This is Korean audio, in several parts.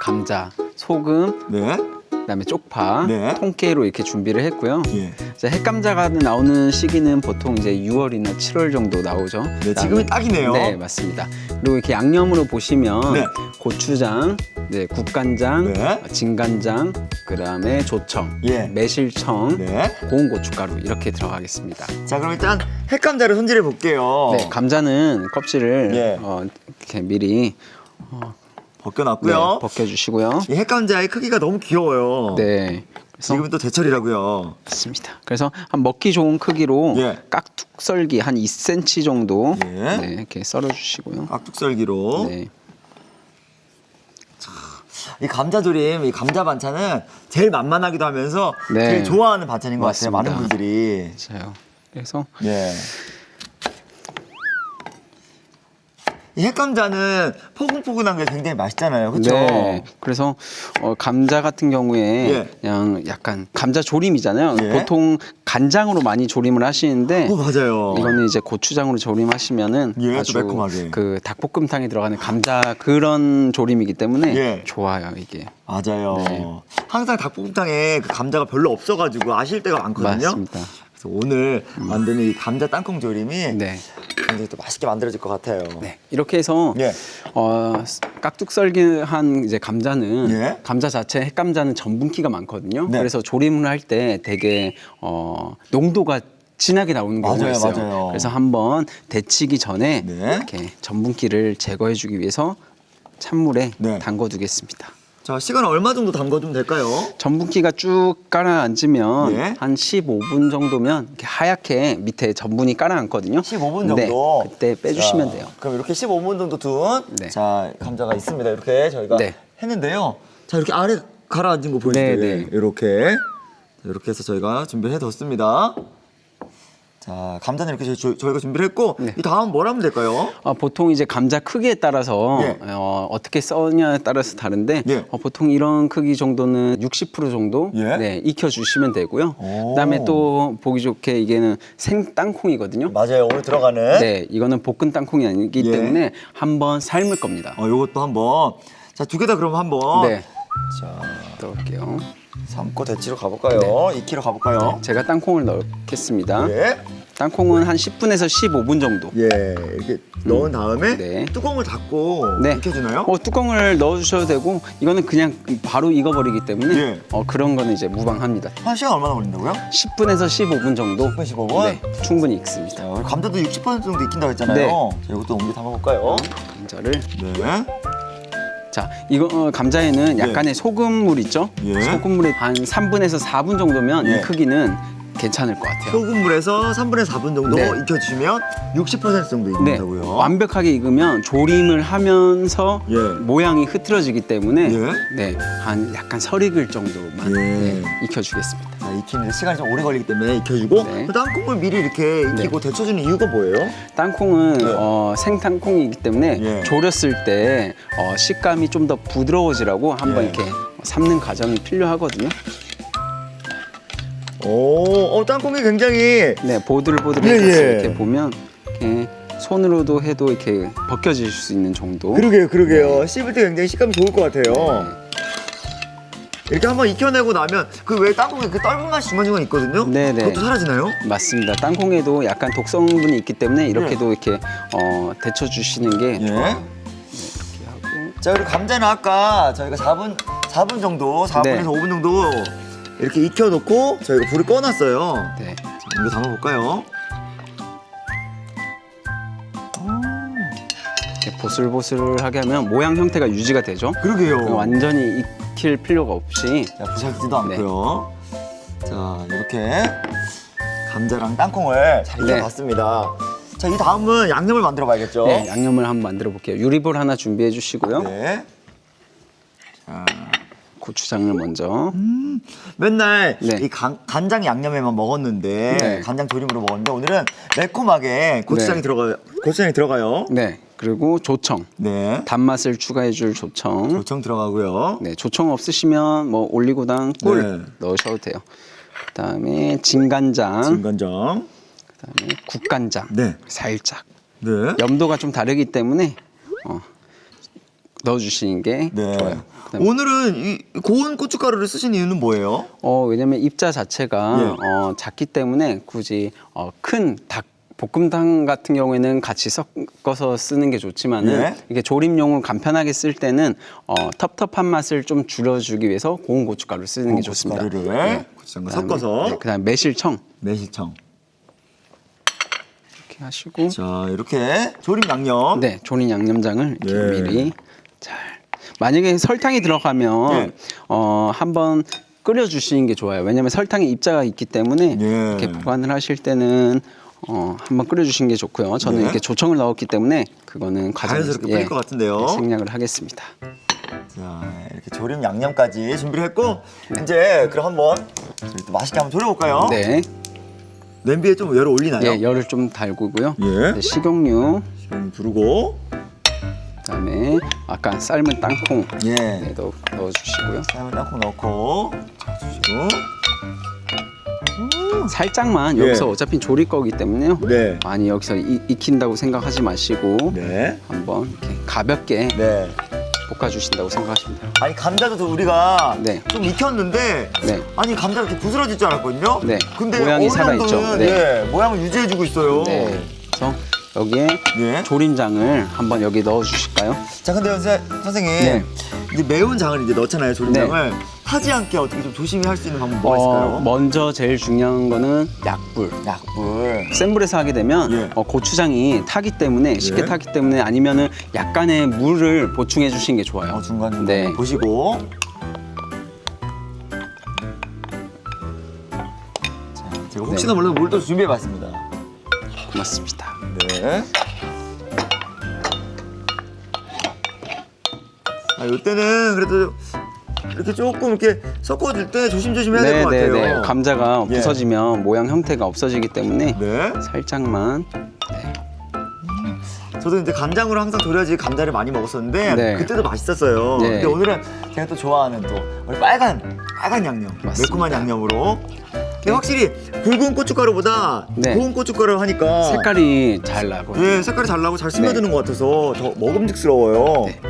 감자, 소금, 네. 그다음에 쪽파, 네. 통깨로 이렇게 준비를 했고요. 예. 이제 핵감자가 나오는 시기는 보통 이제 6월이나 7월 정도 나오죠. 네, 지금이 딱이네요. 네, 맞습니다. 그리고 이렇게 양념으로 보시면 네. 고추장, 네, 국간장, 네. 진간장, 그다음에 조청, 예. 매실청, 네. 고운 고춧가루 이렇게 들어가겠습니다. 자, 그럼 일단 핵감자를 손질해 볼게요. 네, 감자는 껍질을 예. 어, 이렇게 미리 벗겨놨고요. 네, 벗겨주시고요. 이 핵감자의 크기가 너무 귀여워요. 네, 그래서 지금은 또 제철이라고요. 맞습니다. 그래서 한 먹기 좋은 크기로 예. 깍둑 썰기 한 2cm 정도 예. 네, 이렇게 썰어주시고요. 깍둑 썰기로. 네, 이 감자조림, 이 감자 반찬은 제일 만만하기도 하면서 네. 제일 좋아하는 반찬인 것 맞습니다. 같아요. 많은 분들이. 맞아요. 그래서 예. 이 핵감자는 포근포근한 게 굉장히 맛있잖아요. 그렇죠? 네. 그래서 어, 감자 같은 경우에 예. 그냥 약간 감자 조림이잖아요. 예. 보통 간장으로 많이 조림을 하시는데 어, 맞아요. 이거는 이제 고추장으로 조림하시면은 예, 또 아주 매콤하게. 그 닭볶음탕에 들어가는 감자 그런 조림이기 때문에 예. 좋아요 이게. 맞아요. 네. 항상 닭볶음탕에 그 감자가 별로 없어가지고 아실 때가 많거든요. 맞습니다. 그래서 오늘 만드는 이 감자 땅콩 조림이 네. 굉장히 또 맛있게 만들어질 것 같아요. 네. 이렇게 해서 예. 어, 깍둑 썰기한 이제 감자는 예. 감자 자체 핵감자는 전분기가 많거든요. 네. 그래서 조림을 할 때 되게 어, 농도가 진하게 나오는 경우가 맞아요, 있어요. 맞아요. 그래서 한번 데치기 전에 네. 이렇게 전분기를 제거해주기 위해서 찬물에 네. 담궈두겠습니다. 자, 시간 얼마 정도 담궈주면 될까요? 전분기가 쭉 깔아앉으면 예. 한 15분 정도면 이렇게 하얗게 밑에 전분이 깔아앉거든요. 15분 네, 정도. 그때 빼주시면 자, 돼요. 그럼 이렇게 15분 정도 둔 네. 자, 감자가 있습니다. 이렇게 저희가 네. 했는데요. 자, 이렇게 아래 가라앉은 거 보이시죠? 네, 네. 이렇게. 자, 이렇게 해서 저희가 준비를 해뒀습니다. 자, 감자는 이렇게 저희, 저희가 준비를 했고 네. 이 다음 뭘 하면 될까요? 어, 보통 이제 감자 크기에 따라서 예. 어, 어떻게 써냐에 따라서 다른데 예. 어, 보통 이런 크기 정도는 60% 정도 예. 네, 익혀 주시면 되고요. 오. 그다음에 또 보기 좋게 이게는 생 땅콩이거든요. 맞아요. 오늘 들어가는. 네, 이거는 볶은 땅콩이 아니기 예. 때문에 한번 삶을 겁니다. 어, 요것도 한번. 자, 두 개 다 그럼 한번. 네, 자, 넣을게요. 삶고 대치로 가볼까요? 네. 2kg 가볼까요? 제가 땅콩을 넣겠습니다. 예. 땅콩은 한 10분에서 15분 정도. 예. 이렇게 넣은 다음에 네. 뚜껑을 닫고 네. 익혀주나요? 어, 뚜껑을 넣어주셔도 되고 이거는 그냥 바로 익어버리기 때문에 예. 어, 그런 거는 이제 무방합니다. 한 시간 얼마나 걸린다고요? 10분에서 15분 정도 10분, 15분? 네, 충분히 익습니다. 자, 우리 감자도 60% 정도 익힌다고 했잖아요. 네. 자, 이것도 옮겨 담아볼까요? 감자를 네. 자 이거 어, 감자에는 약간의 소금물 있죠? 예. 소금물에 한 3분에서 4분 정도면 예. 이 크기는 괜찮을 것 같아요. 소금물에서 3분에서 4분 정도 네. 익혀주시면 60% 정도 네, 익는다고요. 완벽하게 익으면 조림을 하면서 예. 모양이 흐트러지기 때문에 예. 네, 한 약간 설익을 정도만 예. 네, 익혀주겠습니다. 자, 익히는데 시간이 좀 오래 걸리기 때문에 익혀주고 네. 그 땅콩을 미리 이렇게 익히고 데쳐주는 이유가 뭐예요? 땅콩은 네. 어, 생땅콩이기 때문에 예. 졸였을 때 어, 식감이 좀 더 부드러워지라고 한번 예. 이렇게 삶는 과정이 필요하거든요. 오, 어, 땅콩이 굉장히 네, 보들보들해서 예, 예. 이렇게 보면 이렇게 손으로도 해도 이렇게 벗겨질 수 있는 정도. 그러게요, 그러게요. 씹을 때 굉장히 식감이 좋을 것 같아요. 이렇게 한번 익혀내고 나면 그 왜 땅콩에 그 떫은 맛이 중간중간 있거든요. 네, 네. 그것도 사라지나요? 맞습니다. 땅콩에도 약간 독성분이 있기 때문에 이렇게도 이렇게 어, 데쳐주시는 게 예. 좋아요. 자 그리고 감자는 아까 저희가 4분 4분 정도 4분에서 네. 5분 정도 이렇게 익혀놓고 저희가 불을 꺼놨어요. 네. 자, 이거 담아볼까요? 이렇게 보슬보슬하게 하면 모양 형태가 유지가 되죠. 그러게요. 완전히 익힐 필요가 없이 자 부셔지지도 네. 않고요. 자 이렇게 감자랑 땅콩을 잘 네. 익혀봤습니다. 자 이 다음은 양념을 만들어 봐야겠죠. 네, 양념을 한번 만들어 볼게요. 유리볼 하나 준비해 주시고요. 네. 자, 고추장을 먼저 맨날 네. 이 간, 간장 양념에만 먹었는데 네. 간장 조림으로 먹었는데 오늘은 매콤하게 고추장이 네. 들어가요. 고추장이 들어가요. 네 그리고 조청 네. 단맛을 추가해 줄 조청 조청 들어가고요. 네 조청 없으시면 뭐 올리고당 꿀 네. 넣으셔도 돼요. 그다음에 진간장 진간장. 그다음에 국간장 네. 살짝 네. 염도가 좀 다르기 때문에 어, 넣어주시는 게 네. 좋아요. 그다음에 오늘은 이 고운 고춧가루를 쓰신 이유는 뭐예요? 어, 왜냐면 입자 자체가 예. 어, 작기 때문에 굳이 어, 큰 닭 볶음탕 같은 경우에는 같이 섞어서 쓰는 게 좋지만은 예. 이게 조림용으로 간편하게 쓸 때는 어, 텁텁한 맛을 좀 줄여주기 위해서 고운 고춧가루를 쓰는 게 좋습니다. 고춧가루를 고추장과 섞어서 네, 그다음 매실청 매실청. 이렇게 하시고 자 이렇게 조림 양념. 네 조림 양념장을 이렇게 네. 미리 잘 만약에 설탕이 들어가면 네. 어, 한번 끓여 주시는 게 좋아요. 왜냐하면 설탕에 입자가 있기 때문에 네. 이렇게 보관을 하실 때는 어, 한번 끓여 주시는 게 좋고요. 저는 네. 이렇게 조청을 넣었기 때문에 그거는 자연스럽게 끓일 것 같은데요. 네, 생략을 하겠습니다. 자 이렇게 조림 양념까지 준비를 했고 이제 그럼 한번 저희 또 맛있게 한번 졸여볼까요? 네, 냄비에 좀 열을 올리나요? 예, 열을 좀 달구고요. 예. 네, 식용유, 좀 두르고 그다음에 아까 삶은 땅콩 예. 네, 넣, 넣어주시고요. 삶은 땅콩 넣고 자 주시고 살짝만 예. 여기서 어차피 조릴 거기 때문에요. 네. 많이 여기서 이- 익힌다고 생각하지 마시고 네. 한번 이렇게 가볍게 네. 볶아주신다고 생각하시면 돼요. 아니 감자도 또 우리가 네. 좀 익혔는데 네. 아니 감자가 이렇게 부스러질 줄 알았거든요. 네. 근데 모양이 어느 살아있죠. 정도는 네. 예, 모양을 유지해주고 있어요. 네. 여기에 예. 조림장을 한번 여기 넣어 주실까요? 자 근데 선생, 선생님 네. 이제 매운 장을 이제 넣잖아요 조림장을 타지 않게 어떻게 좀 조심히 할 수 있는 방법 뭐가 있을까요? 어, 먼저 제일 중요한 거는 약불. 약불. 센 불에서 하게 되면 예. 어, 고추장이 타기 때문에 쉽게 예. 타기 때문에 아니면은 약간의 물을 보충해 주시는 게 좋아요. 어, 중간 중간 네. 보시고. 자, 제가 혹시나 몰라서 물도 준비해봤습니다. 고맙습니다. 네. 아, 이때는 그래도 이렇게 조금 이렇게 섞어줄 때 조심조심 해야 될것 네, 네, 같아요. 네. 감자가 예. 부서지면 모양 형태가 없어지기 때문에 네. 살짝만 저도 이제 간장으로 항상 졸여지 감자를 많이 먹었었는데 네. 그때도 맛있었어요. 네. 근데 오늘은 제가 또 좋아하는 또 우리 빨간 빨간 양념, 맞습니다. 매콤한 양념으로. 근데 확실히 굵은 고춧가루보다 네. 고운 고춧가루 하니까 색깔이 잘 나고 네 색깔이 잘 나고 잘 스며드는 것 같아서 더 먹음직스러워요. 네.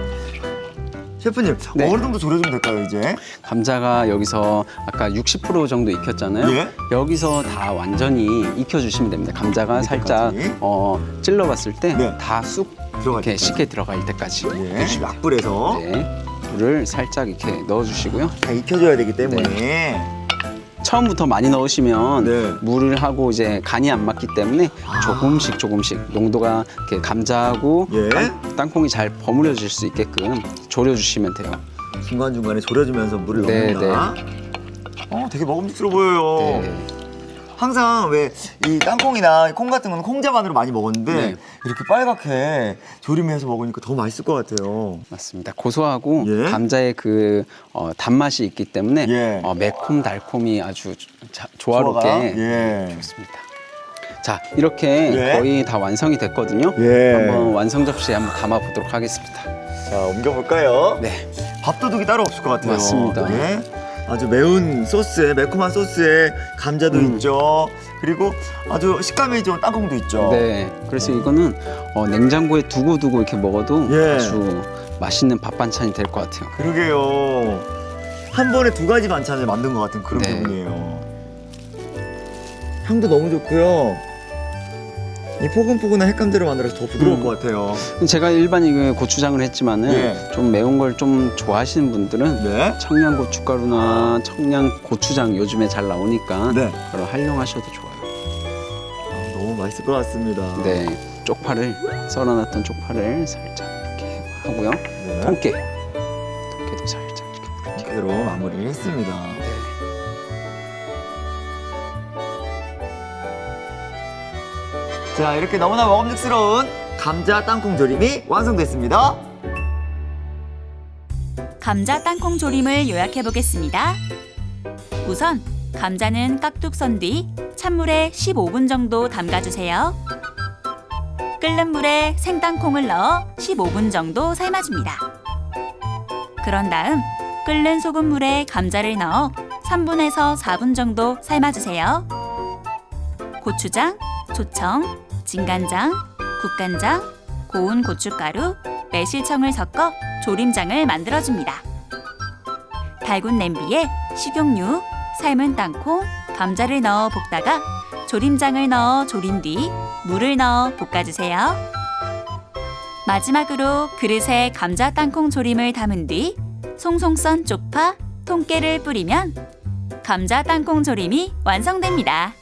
셰프님 네. 어느 정도 졸여주면 될까요 이제? 감자가 여기서 아까 60% 정도 익혔잖아요. 예. 여기서 다 완전히 익혀주시면 됩니다. 감자가 살짝. 어, 찔러봤을 때 네. 다 쑥 들어갈 이렇게 때까지. 쉽게 들어갈 때까지 예. 약불에서. 네. 물을 살짝 이렇게 넣어주시고요. 다 익혀줘야 되기 때문에 처음부터 많이 넣으시면 네. 물을 하고 이제 간이 안 맞기 때문에 아. 조금씩 조금씩 농도가 이렇게 감자하고 예. 땅, 땅콩이 잘 버무려질 수 있게끔 졸여주시면 돼요. 중간 중간에 졸여주면서 물을 네, 넣는다. 어 되게 먹음직스러워 보여요. 네. 항상 왜 이 땅콩이나 콩 같은 건 콩자반으로 많이 먹었는데 네. 이렇게 빨갛게 조림해서 먹으니까 더 맛있을 것 같아요. 맞습니다. 고소하고 예. 감자의 그 어, 단맛이 있기 때문에 예. 어, 매콤 달콤이 아주 자- 조화가? 조화롭게 예. 좋습니다. 자 이렇게 예. 거의 다 완성이 됐거든요. 예. 한번 완성 접시에 한번 담아 보도록 하겠습니다. 자 옮겨볼까요? 네, 밥도둑이 따로 없을 것 같아요. 맞습니다. 예. 아주 매운 소스에 매콤한 소스에 감자도 음. 있죠. 그리고 아주 식감이 좋은 땅콩도 있죠. 네. 그래서 이거는 어, 냉장고에 두고 두고 이렇게 먹어도 예. 아주 맛있는 밥 반찬이 될 것 같아요. 그러게요. 한 번에 두 가지 반찬을 만든 것 같은 그런 네. 기분이에요. 향도 너무 좋고요. 이 포근포근한 핵감자로 만들어서 더 부드러울 음. 것 같아요. 제가 일반 이거 고추장을 했지만은 예. 좀 매운 걸 좀 좋아하시는 분들은 네. 청양 고춧가루나 청양 고추장 요즘에 잘 나오니까 네. 그걸 활용하셔도 좋아요. 아, 너무 맛있을 것 같습니다. 네, 쪽파를 썰어놨던 쪽파를 살짝 이렇게 하고요. 네. 통깨, 통깨도 살짝 이렇게 뿌릴게요. 그대로 마무리를 했습니다. 자, 이렇게 너무나 먹음직스러운 감자 땅콩 조림이 완성됐습니다. 감자 땅콩 조림을 요약해 보겠습니다. 우선 감자는 깍둑 선 뒤 찬물에 15분 정도 담가주세요. 끓는 물에 생땅콩을 넣어 15분 정도 삶아줍니다. 그런 다음 끓는 소금물에 감자를 넣어 3분에서 4분 정도 삶아주세요. 고추장, 조청, 진간장, 국간장, 고운 고춧가루, 매실청을 섞어 조림장을 만들어줍니다. 달군 냄비에 식용유, 삶은 땅콩, 감자를 넣어 볶다가 조림장을 넣어 조린 뒤 물을 넣어 볶아주세요. 마지막으로 그릇에 감자 땅콩 조림을 담은 뒤 송송 썬 쪽파, 통깨를 뿌리면 감자 땅콩 조림이 완성됩니다.